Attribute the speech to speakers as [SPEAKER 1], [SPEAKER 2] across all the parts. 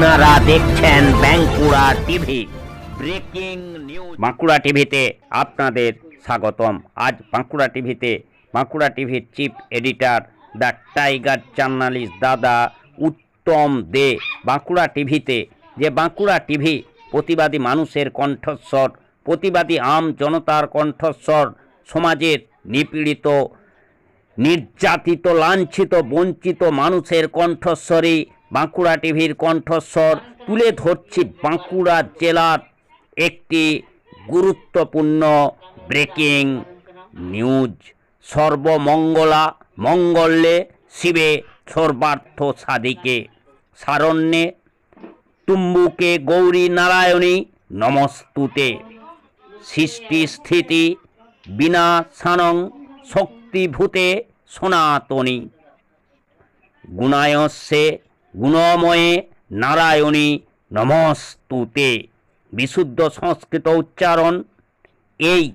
[SPEAKER 1] আপনারা দেখছেন Bankura TV. Breaking news. Bankura টিভিতে আপনাদের স্বাগতম। আজ বাঁকুড়া টিভিতে বাঁকুড়া টিভির chief editor the tiger journalist দাদা উত্তম দে। বাঁকুড়া টিভিতে যে বাঁকুড়া টিভি প্রতিবাদী মানুষের কণ্ঠস্বর, প্রতিবাদী আম জনতার কণ্ঠস্বর, সমাজের নিপীড়িত, নির্যাতিত, লাঞ্ছিত, বঞ্চিত মানুষের কণ্ঠস্বরে বাঁকুড়া টিভির কণ্ঠস্বর তুলে ধরছি বাঁকুড়া জেলার একটি গুরুত্বপূর্ণ ব্রেকিং নিউজ। সর্বমঙ্গলা মঙ্গলে শিবে সর্বার্থ সাধিকে। সারণ্যে তুম্বুকে গৌরী নারায়ণী নমস্তুতে। সৃষ্টি স্থিতি বিনা সানং শক্তিভূতে সনাতনী। গুণায়স্যে গুণময়ে নারায়ণী নমস্তুতে বিশুদ্ধ সংস্কৃত উচ্চারণ এই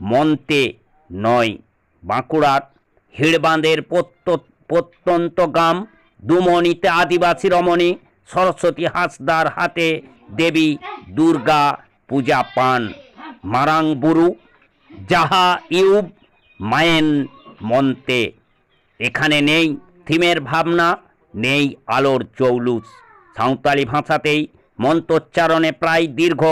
[SPEAKER 1] মন্তে নয়। বাঁকুড়ার হিড়বাঁধের প্রত্য- প্রত্যন্ত গ্রাম দুমণিতে আদিবাসী রমণী সরস্বতী হাসদার হাতে দেবী দুর্গা পূজা পান। মারাং বুরু, যাহা ইউব মায়েন মন্তে। এখানে নেই থিমের ভাবনা। নেই আলোর চৌলুস। সাঁওতালি ভাষাতেই মন্ত্রোচ্চারণে প্রায় দীর্ঘ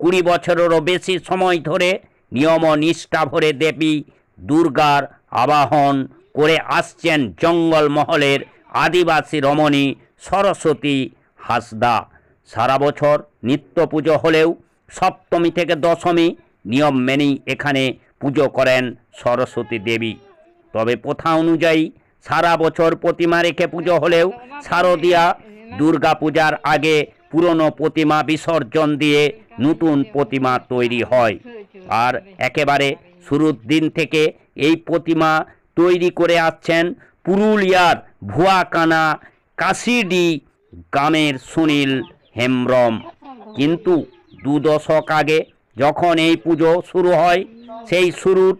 [SPEAKER 1] কুড়ি বছরেরও বেশি সময় ধরে নিয়ম নিষ্ঠা ভরে দেবী দুর্গার আবাহন করে আসছেন জঙ্গলমহলের আদিবাসী রমণী সরস্বতী হাসদা। সারা বছর নিত্য পুজো হলেও সপ্তমী থেকে দশমী নিয়ম মেনেই এখানে পুজো করেন সরস্বতী দেবী। তবে প্রথা অনুযায়ী সারা বছর প্রতিমা রেখে পুজো হলেও শারদীয়া দুর্গা পূজার আগে পুরনো প্রতিমা বিসর্জন দিয়ে নতুন প্রতিমা তৈরি হয়। আর একেবারে শুরুর দিন থেকে এই প্রতিমা তৈরি করে আসছেন পুরুলিয়ার ভুয়াকানা কাশিডি গ্রামের সুনীল হেমব্রম। কিন্তু দু দশক আগে যখন এই পুজো শুরু হয়, সেই শুরুর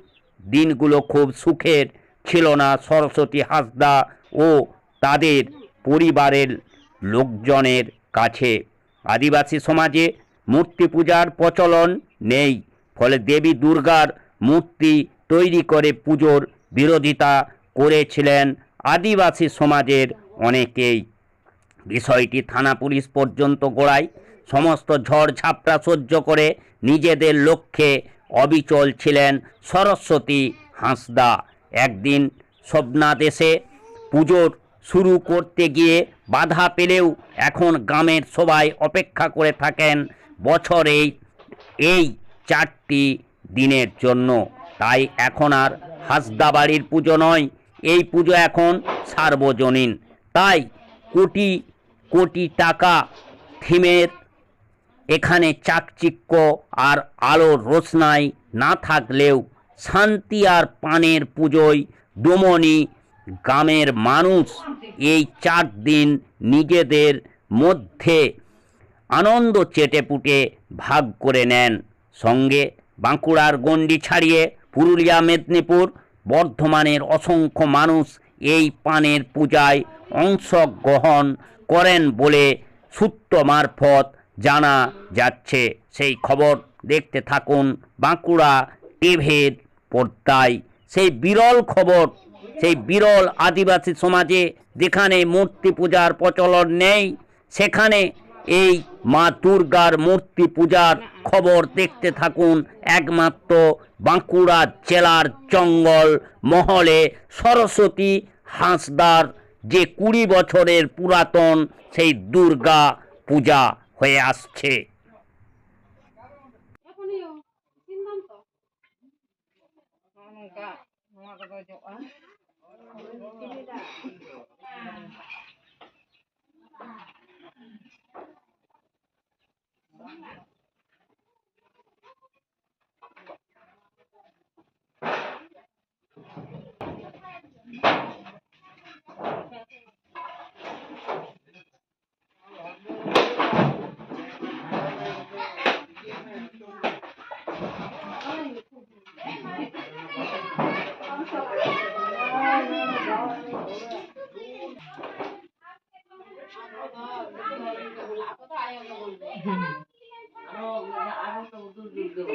[SPEAKER 1] দিনগুলো খুব সুখের ছিল না সরস্বতী হাসদা ও তাদের পরিবারের লোকজনের কাছে। আদিবাসী সমাজে মূর্তি পূজার প্রচলন নেই, ফলে দেবী দুর্গার মূর্তি তৈরি করে পুজোর বিরোধিতা করেছিলেন আদিবাসী সমাজের অনেকেই। বিষয়টি থানা পুলিশ পর্যন্ত গোড়ায় সমস্ত ঝড় ঝাপটা সহ্য করে নিজেদের লক্ষ্যে অবিচল ছিলেন সরস্বতী হাঁসদা। একদিন স্বপ্নাদেশে পুজোর শুরু করতে গিয়ে বাধা পেলেও এখন গ্রামের সবাই অপেক্ষা করে থাকেন বছরে এই চারটি দিনের জন্য। তাই এখন আর হাসদা বাড়ির পুজো নয়, এই পুজো এখন সার্বজনীন। তাই কোটি কোটি টাকা থিমের এখানে চাকচিক্য আর আলোর রোশনাই না থাকলেও শান্তি আর পানের পুজোয় দমনি গ্রামের মানুষ এই চার দিন নিজেদের মধ্যে আনন্দ চেটেপুটে ভাগ করে নেন। সঙ্গে বাঁকুড়ার গণ্ডি ছাড়িয়ে পুরুলিয়া, মেদিনীপুর, বর্ধমানের অসংখ্য মানুষ এই পানের পূজায় অংশগ্রহণ করেন বলে সূত্র মারফত জানা যাচ্ছে। সেই খবর দেখতে থাকুন বাঁকুড়া টিভির পর্দায় সেই বিরল খবর, সেই বিরল আদিবাসী সমাজে যেখানে মূর্তি পূজার প্রচলন নেই, সেখানে এই মা দুর্গার মূর্তি পূজার খবর দেখতে থাকুন একমাত্র বাঁকুড়া জেলার জঙ্গল মহলে সরস্বতী হাঁসদার যে কুড়ি বছরের পুরাতন সেই দুর্গা পূজা হয়ে আসছে।
[SPEAKER 2] nhỏ Thank you. আরও আরও দূর দূর
[SPEAKER 3] দেবো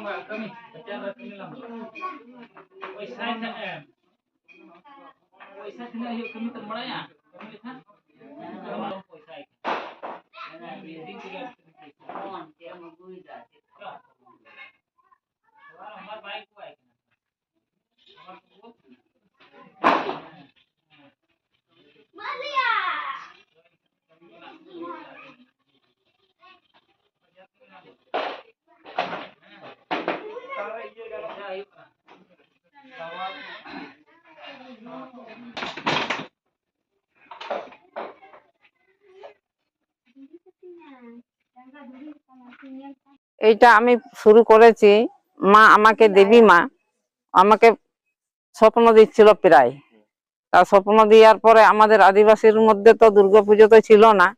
[SPEAKER 3] mbak kami pejabat ini lah wis saya eh. wis kami termeraya
[SPEAKER 4] এইটা আমি শুরু করেছি। মা আমাকে দেবী মা। আমাকে স্বপ্ন দিচ্ছিল প্রায়। তা স্বপ্ন দেওয়ার পরে আমাদের আদিবাসীর মধ্যে তো দুর্গাপুজো তো ছিল না।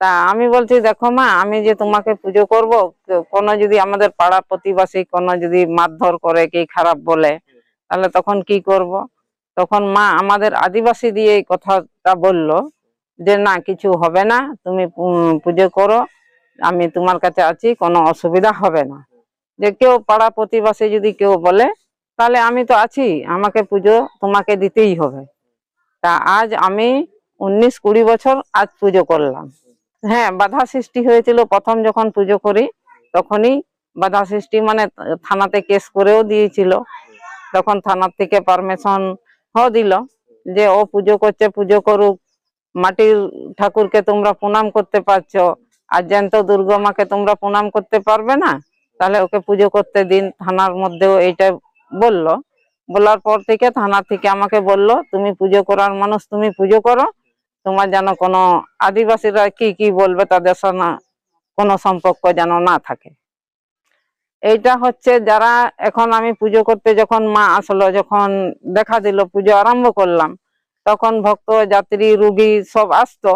[SPEAKER 4] তা আমি বলছি, দেখো মা, আমি যে তোমাকে পুজো করব, কোনো যদি আমাদের পাড়া প্রতিবাসী কোনো যদি মারধর করে, কি খারাপ বলে, তাহলে তখন কি করব? তখন মা আমাদের আদিবাসী দিয়ে এই কথাটা বলল যে, না, কিছু হবে না, তুমি পুজো করো। আমি তোমার কাছে আছি, কোনো অসুবিধা হবে না। যে কেউ পাড়া প্রতিবাসী যদি কেউ বলে, তাহলে আমি তো আছি, আমাকে পুজো তোমাকে দিতেই হবে। তা আজ আমি উনিশ কুড়ি বছর আজ পুজো করলাম। হ্যাঁ বাধা সৃষ্টি হয়েছিল প্রথম যখন পুজো করি, তখনই বাধা সৃষ্টি মানে থানাতে কেস করেও দিয়েছিল। তখন থানার থেকে পারমিশন হ দিল যে ও পুজো করছে, পুজো করুক। মাটির ঠাকুরকে তোমরা প্রণাম করতে পারছ। আর জ্যান্ত দুর্গা মাকে তোমরা প্রণাম করতে পারবে না? তাহলে ওকে পুজো করতে দিন, থানার মধ্যেও এইটা বলল। বলার পর থেকে থানা থেকে আমাকে বলল, তুমি পুজো করার মানুষ, তুমি পুজো করো। তোমার যেন কোনো আদিবাসীরা কি কি বলবে তাদের সঙ্গে কোনো সম্পর্ক যেন না থাকে। এইটা হচ্ছে যারা এখন আমি পুজো করতে যখন মা আসলো, যখন দেখা দিল, পুজো আরম্ভ করলাম, তখন ভক্ত, যাত্রী, রুগী সব আসতো।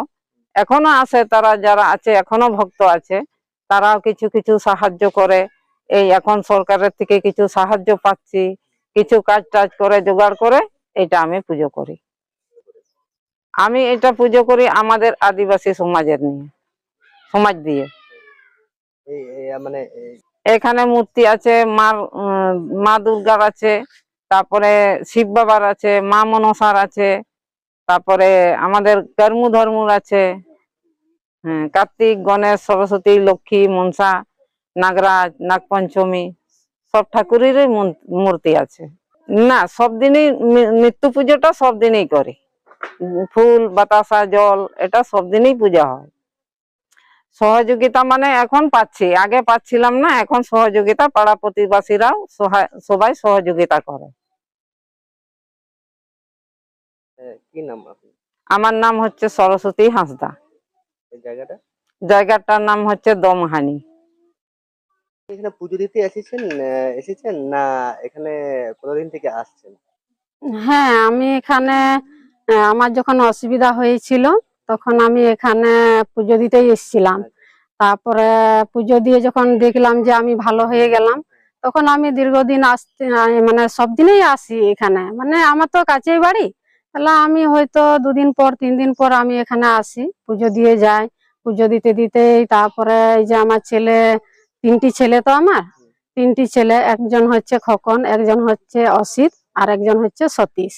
[SPEAKER 4] এখনও আসে তারা যারা আছে এখনও ভক্ত আছে তারাও কিছু কিছু সাহায্য করে। এই এখন সরকারের থেকে কিছু সাহায্য পাচ্ছি কিছু কাজ টাজ করে জোগাড় করে এটা আমি পুজো করি। আমি এটা পুজো করি আমাদের আদিবাসী সমাজের নিয়ে সমাজ দিয়ে।
[SPEAKER 5] মানে
[SPEAKER 4] এখানে মূর্তি আছে মা মা দুর্গার আছে তারপরে শিব বাবার আছে মা মনসার আছে তারপরে আমাদের কর্মু ধর্মুর আছে। হ্যাঁ কার্তিক গণেশ সরস্বতী লক্ষ্মী মনসা নাগরাজ নাগপঞ্চমী সব ঠাকুরেরই মূর- মূর্তি আছে। না সব দিনই নিত্য পুজোটা সব দিনই করি। ফুল বাতাসা জল এটা সব দিনই পূজা হয়। সহযোগিতা মানে এখন পাচ্ছি আগে পাচ্ছিলাম না এখন সহযোগিতা পাড়া প্রতিবাসীরাও সবাই সহযোগিতা করে।
[SPEAKER 5] কি নাম
[SPEAKER 4] আমার নাম হচ্ছে সরস্বতী হাঁসদা।
[SPEAKER 5] এই জায়গাটা?
[SPEAKER 4] জায়গাটার নাম হচ্ছে দমহানি।
[SPEAKER 5] এখানে পুজো দিতে এসেছেন এসেছেন না এখানে কতদিন থেকে আসছেন?
[SPEAKER 6] হ্যাঁ আমি এখানে আমার যখন অসুবিধা হয়েছিল তখন আমি এখানে পুজো দিতেই এসেছিলাম। তারপরে পুজো দিয়ে যখন দেখলাম যে আমি ভালো হয়ে গেলাম তখন আমি দীর্ঘদিন আসতে মানে সব দিনেই আসি এখানে। মানে আমার তো কাছেই বাড়ি তাহলে আমি হয়তো দুদিন পর, তিন দিন পর আমি এখানে আসি, পুজো দিয়ে যাই। পুজো দিতে দিতেই তারপরে এই যে আমার ছেলে, তিনটি ছেলে তো আমার, তিনটি ছেলে, একজন হচ্ছে খকন, একজন হচ্ছে অসিত, আর একজন হচ্ছে সতীশ।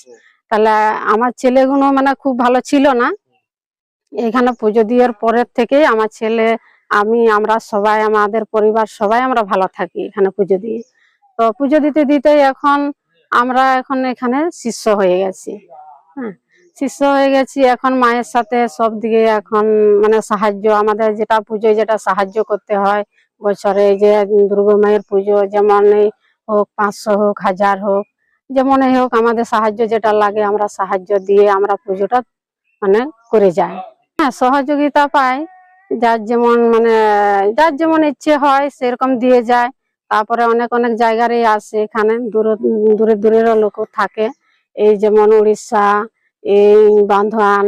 [SPEAKER 6] তাহলে আমার ছেলেগুলো মানে খুব ভালো ছিল না। এখানে পুজো দেওয়ার পরের থেকেই আমার ছেলে, আমি, আমরা সবাই, আমাদের পরিবার সবাই আমরা ভালো থাকি এখানে পুজো দিয়ে। তো পুজো দিতে দিতে এখন আমরা এখন এখানে শিষ্য হয়ে গেছি। হ্যাঁ শিষ্য হয়ে গেছি। এখন মায়ের সাথে সব দিকে এখন মানে সাহায্য, আমাদের যেটা পুজোয় যেটা সাহায্য করতে হয়, বছরে যে দুর্গা মায়ের পুজো, যেমন হোক, পাঁচশো হোক, হাজার হোক, যেমনই হোক, আমাদের সাহায্য যেটা লাগে আমরা সাহায্য দিয়ে আমরা পুজোটা মানে করে যাই। হ্যাঁ সহযোগিতা পাই, যার যেমন মানে যার যেমন ইচ্ছে হয় সেরকম দিয়ে যায়। তারপরে অনেক অনেক জায়গারই আসে, এখানে দূরে দূরে, দূরেরও লোক থাকে। এই যেমন উড়িষ্যা, এই বান্ধওয়ান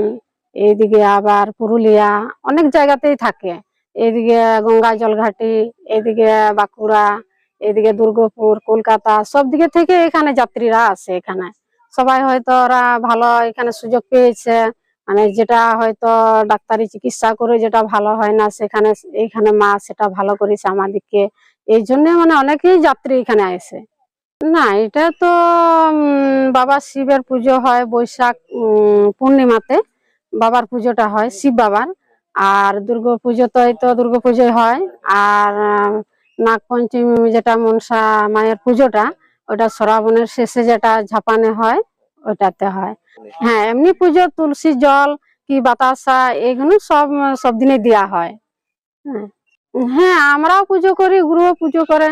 [SPEAKER 6] এইদিকে আবার পুরুলিয়া, অনেক জায়গাতেই থাকে। এইদিকে গঙ্গা জলঘাটি, এইদিকে বাঁকুড়া, এইদিকে দুর্গাপুর, কলকাতা, সব দিকে থেকে এখানে যাত্রীরা আসে এখানে। সবাই হয়তো ওরা ভালো এখানে সুযোগ পেয়েছে মানে যেটা হয়তো ডাক্তারি চিকিৎসা করে যেটা ভালো হয় না, সেখানে, এইখানে মা সেটা ভালো করেছে আমাদেরকে। এই জন্য মানে অনেকেই যাত্রী এখানে আসে। না, এটা তো বাবা শিবের পুজো হয় বৈশাখ পূর্ণিমাতে। বাবার পুজোটা হয়, শিব বাবার। আর দুর্গা পুজো তো এই তো দুর্গা পুজোই হয়। আর নাগ পঞ্চমী যেটা মনসা মায়ের পুজোটা, ওটা শ্রাবণের শেষে যেটা ঝাপানে হয়, ওটাতে হয়। হ্যাঁ এমনি পুজো, তুলসী জল কি বাতাসা, এগুলো সব সব দিনে দেওয়া হয়। হ্যাঁ। হ্যাঁ আমরাও পুজো করি, গুরুও পুজো করে।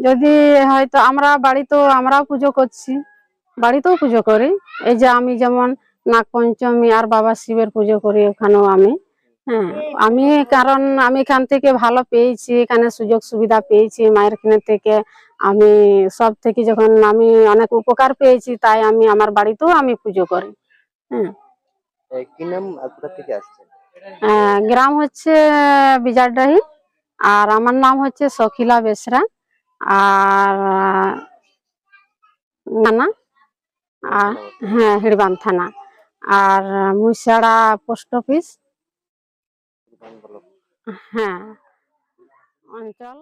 [SPEAKER 6] যদি হয়তো আমরা বাড়িতেও আমরাও পুজো করছি বাড়িতেও পুজো করি। এই যে আমি যেমন নাগ পঞ্চমী আর বাবা শিবের পুজো করি ওখানেও আমি। হ্যাঁ আমি কারণ আমি এখান থেকে ভালো পেয়েছি এখানে সুযোগ সুবিধা পেয়েছি মায়ের এখানে থেকে আমি সব থেকে যখন আমি অনেক উপকার পেয়েছি তাই আমি আমার বাড়িতেও আমি পুজো করি।
[SPEAKER 5] হ্যাঁ। কি নাম কোথা থেকে আসছেন?
[SPEAKER 6] গ্রাম হচ্ছে বিজারডাহি আর আমার নাম হচ্ছে সখিলা বেসরা। আর নানা থানা আর হ্যাঁ হিড়বান থানা। আর মুসাড়া পোস্ট অফিস? হ্যাঁ। অঞ্চল?